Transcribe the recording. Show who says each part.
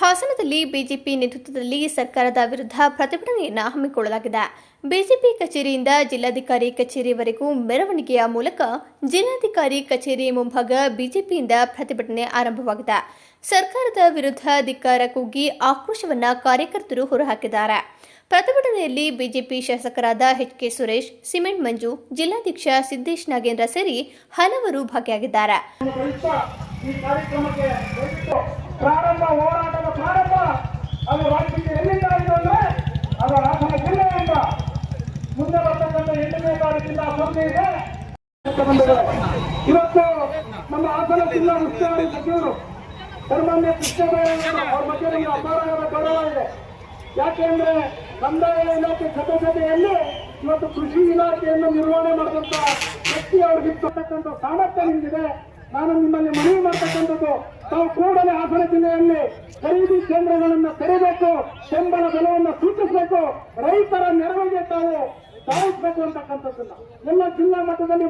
Speaker 1: ಹಾಸನದಲ್ಲಿ ಬಿಜೆಪಿ ನೇತೃತ್ವದಲ್ಲಿ ಸರ್ಕಾರದ ವಿರುದ್ಧ ಪ್ರತಿಭಟನೆಯನ್ನು ಹಮ್ಮಿಕೊಳ್ಳಲಾಗಿದೆ. ಬಿಜೆಪಿ ಕಚೇರಿಯಿಂದ ಜಿಲ್ಲಾಧಿಕಾರಿ ಕಚೇರಿವರೆಗೂ ಮೆರವಣಿಗೆಯ ಮೂಲಕ ಜಿಲ್ಲಾಧಿಕಾರಿ ಕಚೇರಿ ಮುಂಭಾಗ ಬಿಜೆಪಿಯಿಂದ ಪ್ರತಿಭಟನೆ ಆರಂಭವಾಗಿದೆ. ಸರ್ಕಾರದ ವಿರುದ್ಧ ಧಿಕ್ಕಾರ ಕೂಗಿ ಆಕ್ರೋಶವನ್ನ ಕಾರ್ಯಕರ್ತರು ಹೊರಹಾಕಿದ್ದಾರೆ. ಪ್ರತಿಭಟನೆಯಲ್ಲಿ ಬಿಜೆಪಿ ಶಾಸಕರಾದ H K Suresh, cement Manju, ಜಿಲ್ಲಾಧ್ಯಕ್ಷ ಸಿದ್ದೇಶ್ ನಾಗೇಂದ್ರ ಸೇರಿ ಹಲವರು ಭಾಗಿಯಾಗಿದ್ದಾರೆ.
Speaker 2: ಇವತ್ತು ನಮ್ಮ ಹಾಸನ ಜಿಲ್ಲಾ ಉಸ್ತುವಾರಿ ಸಚಿವರು ಸನ್ಮಾನ್ಯ ಕೃಷ್ಣಬೈರೇಗೌಡ ಅವ್ರ ಬಗ್ಗೆ ನಮಗೆ ಅಪಾರವಾದ ಗೌರವ ಇದೆ ಯಾಕೆಂದ್ರೆ ಕಂದಾಯ ಇಲಾಖೆ ಸದಸ್ಯತೆಯಲ್ಲಿ ಇವತ್ತು ಕೃಷಿ ಇಲಾಖೆಯನ್ನು ನಿರ್ವಹಣೆ ಮಾಡಿದಂತ ವ್ಯಕ್ತಿ ಅವ್ರಿಗೆ ಸಾಮರ್ಥ್ಯ ನಿಮಗಿದೆ. ನಾನು ನಿಮ್ಮಲ್ಲಿ ಮನವಿ ಮಾಡ್ತಕ್ಕಂಥದ್ದು ತಾವು ಕೂಡಲೇ ಹಾಸನ ಜಿಲ್ಲೆಯಲ್ಲಿ ಖರೀದಿ ಕೇಂದ್ರಗಳನ್ನು ತೆರೆಯಬೇಕು ಬೆಂಬಲ ಬೆಲೆಯನ್ನು ಸೂಚಿಸಬೇಕು, ರೈತರ ನೆರವಿಗೆ ತಾವು ಸಾಧಿಸಬೇಕು ಅಂತಕ್ಕಂಥದ್ದನ್ನ ಎಲ್ಲ ಜಿಲ್ಲಾ ಮಟ್ಟದಲ್ಲಿ